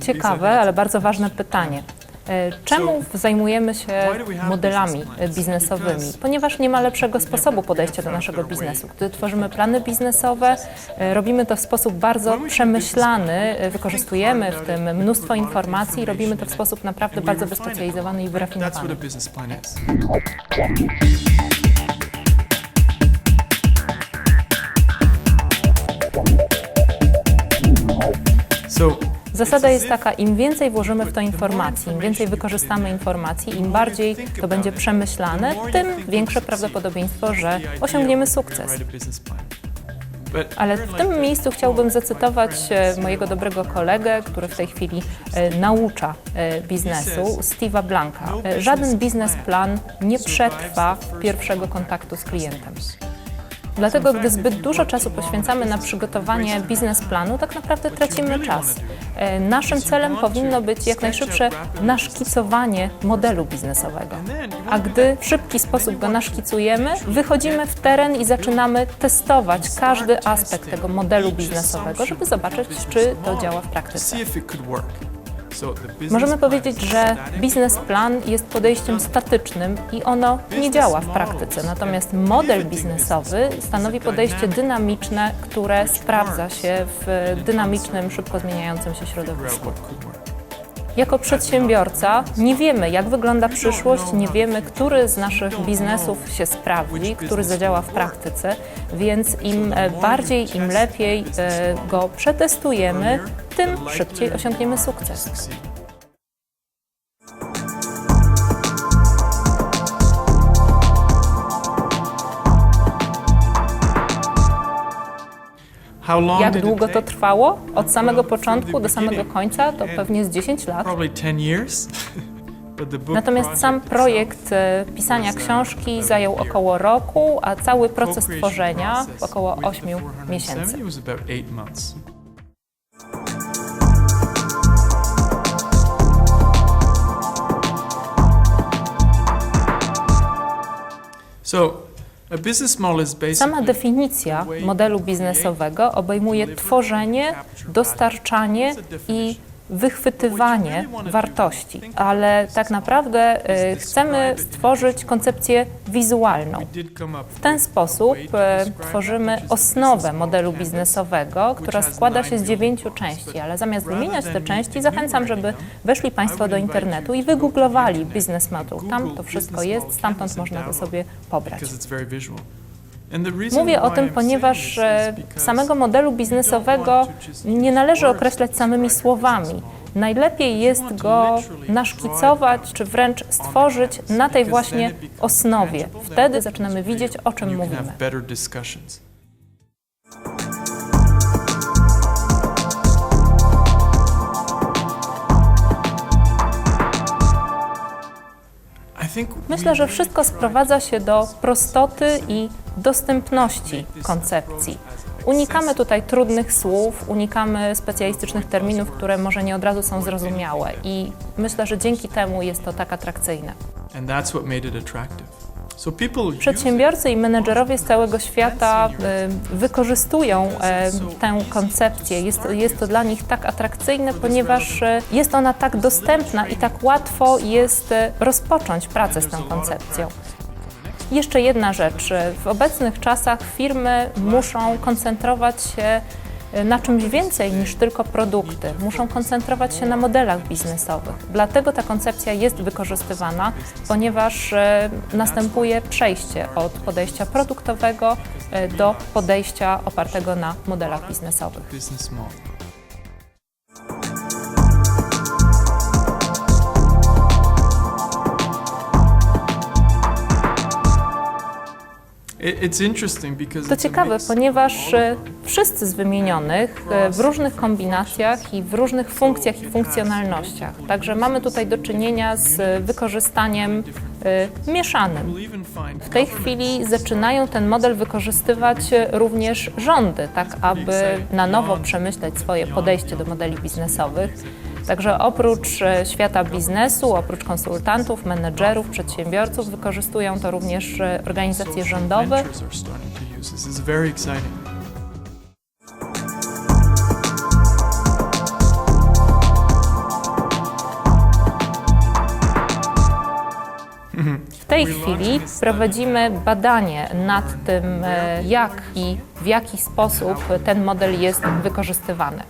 Ciekawe, ale bardzo ważne pytanie. E, Czemu zajmujemy się modelami biznesowymi? Ponieważ nie ma lepszego sposobu podejścia do naszego biznesu. Gdy tworzymy plany biznesowe, e, robimy to w sposób bardzo przemyślany, e, wykorzystujemy w tym mnóstwo informacji, robimy to w sposób naprawdę bardzo wyspecjalizowany i wyrafinowany. Zasada jest taka, im więcej włożymy w to informacji, im więcej wykorzystamy informacji, im bardziej to będzie przemyślane, tym większe prawdopodobieństwo, że osiągniemy sukces. Ale w tym miejscu chciałbym zacytować e, mojego dobrego kolegę, który w tej chwili e, naucza e, biznesu, Steve'a Blanka. E, Żaden biznesplan nie przetrwa pierwszego kontaktu z klientem. Dlatego, gdy zbyt dużo czasu poświęcamy na przygotowanie biznesplanu, tak naprawdę tracimy czas. E, Naszym celem powinno być jak najszybsze naszkicowanie modelu biznesowego. A gdy w szybki sposób go naszkicujemy, wychodzimy w teren i zaczynamy testować każdy aspekt tego modelu biznesowego, żeby zobaczyć, czy to działa w praktyce. Możemy powiedzieć, że biznesplan jest podejściem statycznym i ono nie działa w praktyce. Natomiast model biznesowy stanowi podejście dynamiczne, które sprawdza się w dynamicznym, szybko zmieniającym się środowisku. Jako przedsiębiorca nie wiemy, jak wygląda przyszłość, nie wiemy, który z naszych biznesów się sprawdzi, który zadziała w praktyce, więc im e, bardziej, im lepiej e, go przetestujemy, tym szybciej osiągniemy sukces. Jak długo to trwało? Od samego początku do samego końca to pewnie z 10 lat. Probably 10 years. But the book Natomiast sam projekt e, pisania książki zajął około roku, a cały proces tworzenia około with the 8 470 miesięcy. Sama definicja modelu biznesowego obejmuje tworzenie, dostarczanie i wychwytywanie wartości, ale tak naprawdę e, chcemy stworzyć koncepcję wizualną. W ten sposób e, tworzymy osnowę modelu biznesowego, która składa się z dziewięciu części, ale zamiast wymieniać te części, zachęcam, żeby weszli Państwo do internetu i wygooglowali Business Model. Tam to wszystko jest, stamtąd można to sobie pobrać. Mówię o tym, ponieważ e, samego modelu biznesowego nie należy określać samymi słowami. Najlepiej jest go naszkicować, czy wręcz stworzyć na tej właśnie osnowie. Wtedy zaczynamy widzieć, o czym mówimy. Myślę, że wszystko sprowadza się do prostoty i dostępności koncepcji. Unikamy tutaj trudnych słów, unikamy specjalistycznych terminów, które może nie od razu są zrozumiałe i myślę, że dzięki temu jest to tak atrakcyjne. Przedsiębiorcy i menedżerowie z całego świata y, wykorzystują e, tę koncepcję. Jest, jest to dla nich tak atrakcyjne, ponieważ e, jest ona tak dostępna i tak łatwo jest e, rozpocząć pracę z tą koncepcją. Jeszcze jedna rzecz. W obecnych czasach firmy muszą koncentrować się e, na czymś więcej niż tylko produkty. Muszą koncentrować się na modelach biznesowych. Dlatego ta koncepcja jest wykorzystywana, ponieważ e, następuje przejście od podejścia produktowego e, do podejścia opartego na modelach biznesowych. To ciekawe, ponieważ e, wszyscy z wymienionych e, w różnych kombinacjach i w różnych funkcjach i funkcjonalnościach. Także mamy tutaj do czynienia z wykorzystaniem e, mieszanym. W tej chwili zaczynają ten model wykorzystywać również rządy, tak aby na nowo przemyśleć swoje podejście do modeli biznesowych. Także oprócz e, świata biznesu, oprócz konsultantów, menedżerów, przedsiębiorców, wykorzystują to również e, organizacje rządowe. W tej chwili prowadzimy badanie nad tym, e, jak i w jaki sposób ten model jest wykorzystywany.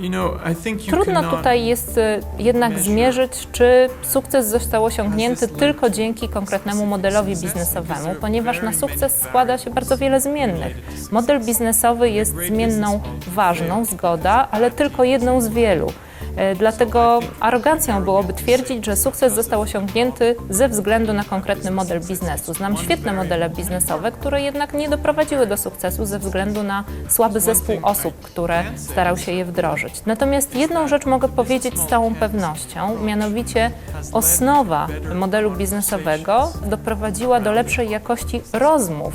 You Trudno tutaj jest e, jednak zmierzyć, czy sukces został osiągnięty tylko dzięki konkretnemu modelowi biznesowemu, ponieważ na sukces składa się bardzo wiele zmiennych. Model biznesowy jest zmienną ważną, zgoda, ale tylko jedną z wielu. E, Dlatego arogancją byłoby twierdzić, że sukces został osiągnięty ze względu na konkretny model biznesu. Znam świetne modele biznesowe, które jednak nie doprowadziły do sukcesu ze względu na słaby zespół osób, które starał się je wdrożyć. Natomiast jedną rzecz mogę powiedzieć z całą pewnością, mianowicie osnowa modelu biznesowego doprowadziła do lepszej jakości rozmów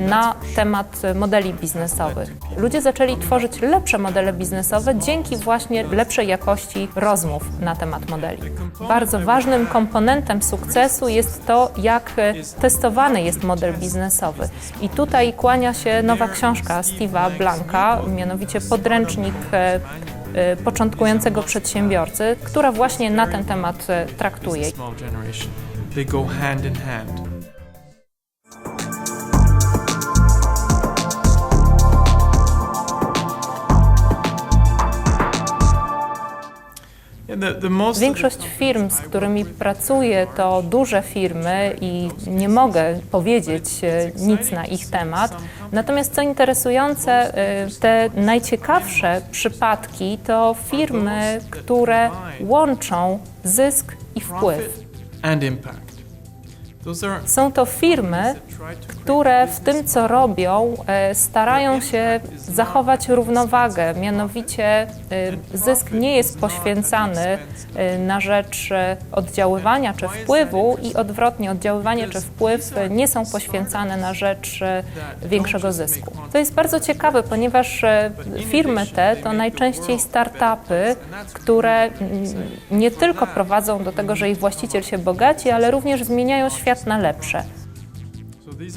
na temat modeli biznesowych. Ludzie zaczęli tworzyć lepsze modele biznesowe dzięki właśnie lepszej jakości rozmów na temat modeli. Bardzo ważnym komponentem sukcesu jest to, jak e, testowany jest model biznesowy. I tutaj kłania się nowa książka Steve'a Blanka, mianowicie podręcznik e, e, początkującego przedsiębiorcy, która właśnie na ten temat e, traktuje. They go hand in hand. Większość firm, z którymi pracuję, to duże firmy i nie mogę powiedzieć e, nic na ich temat. Natomiast co interesujące, e, te najciekawsze przypadki to firmy, które łączą zysk i wpływ. Są to firmy, które w tym, co robią, e, starają się zachować równowagę. Mianowicie e, zysk nie jest poświęcany e, na rzecz oddziaływania czy wpływu i odwrotnie, oddziaływanie czy wpływ nie są poświęcane na rzecz większego zysku. To jest bardzo ciekawe, ponieważ firmy te to najczęściej startupy, które nie tylko prowadzą do tego, że ich właściciel się bogaci, ale również zmieniają świat na lepsze.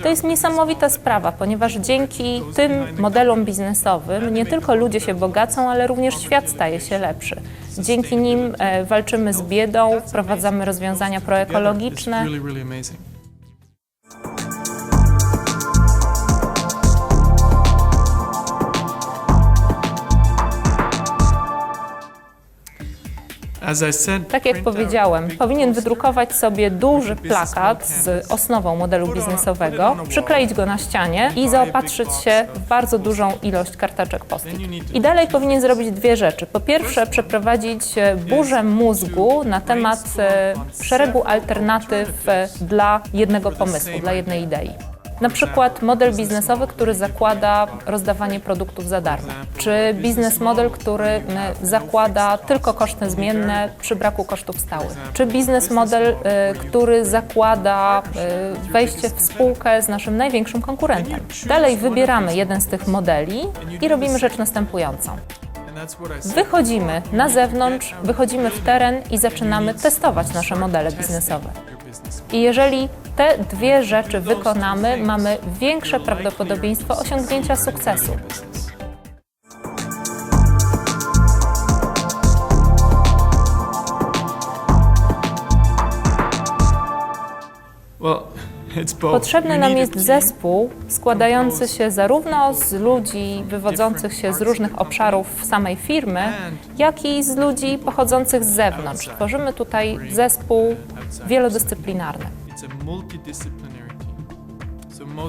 To jest niesamowita sprawa, ponieważ dzięki tym modelom biznesowym nie tylko ludzie się bogacą, ale również świat staje się lepszy. Dzięki nim e, walczymy z biedą, wprowadzamy rozwiązania proekologiczne. Tak jak powiedziałem, powinien wydrukować sobie duży plakat z osnową modelu biznesowego, przykleić go na ścianie i zaopatrzyć się w bardzo dużą ilość karteczek post-it. I dalej powinien zrobić dwie rzeczy. Po pierwsze, przeprowadzić e, burzę mózgu na temat e, szeregu alternatyw e, dla jednego pomysłu, dla jednej idei. Na przykład model biznesowy, który zakłada rozdawanie produktów za darmo, czy biznes model, który m, zakłada tylko koszty zmienne przy braku kosztów stałych, czy biznes model, y, który zakłada y, wejście w spółkę z naszym największym konkurentem. Dalej wybieramy jeden z tych modeli i robimy rzecz następującą. Wychodzimy na zewnątrz, wychodzimy w teren i zaczynamy testować nasze modele biznesowe. I jeżeli te dwie rzeczy wykonamy, mamy większe prawdopodobieństwo osiągnięcia sukcesu. Potrzebny nam jest zespół składający się zarówno z ludzi wywodzących się z różnych obszarów samej firmy, jak i z ludzi pochodzących z zewnątrz. Tworzymy tutaj zespół wielodyscyplinarny.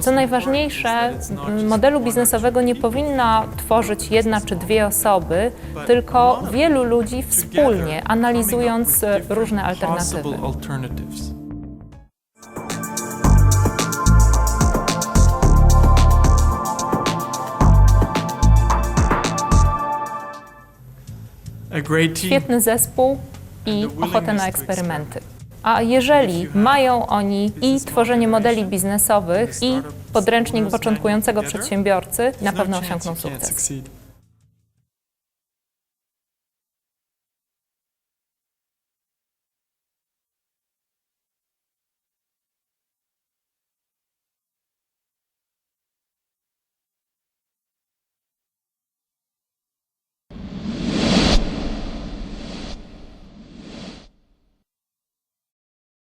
Co najważniejsze, modelu biznesowego nie powinna tworzyć jedna czy dwie osoby, tylko wielu ludzi wspólnie, analizując with różne alternatywy. Świetny zespół i ochotę na eksperymenty. A jeżeli mają oni i tworzenie modeli biznesowych, i podręcznik początkującego przedsiębiorcy, na no pewno osiągną sukces.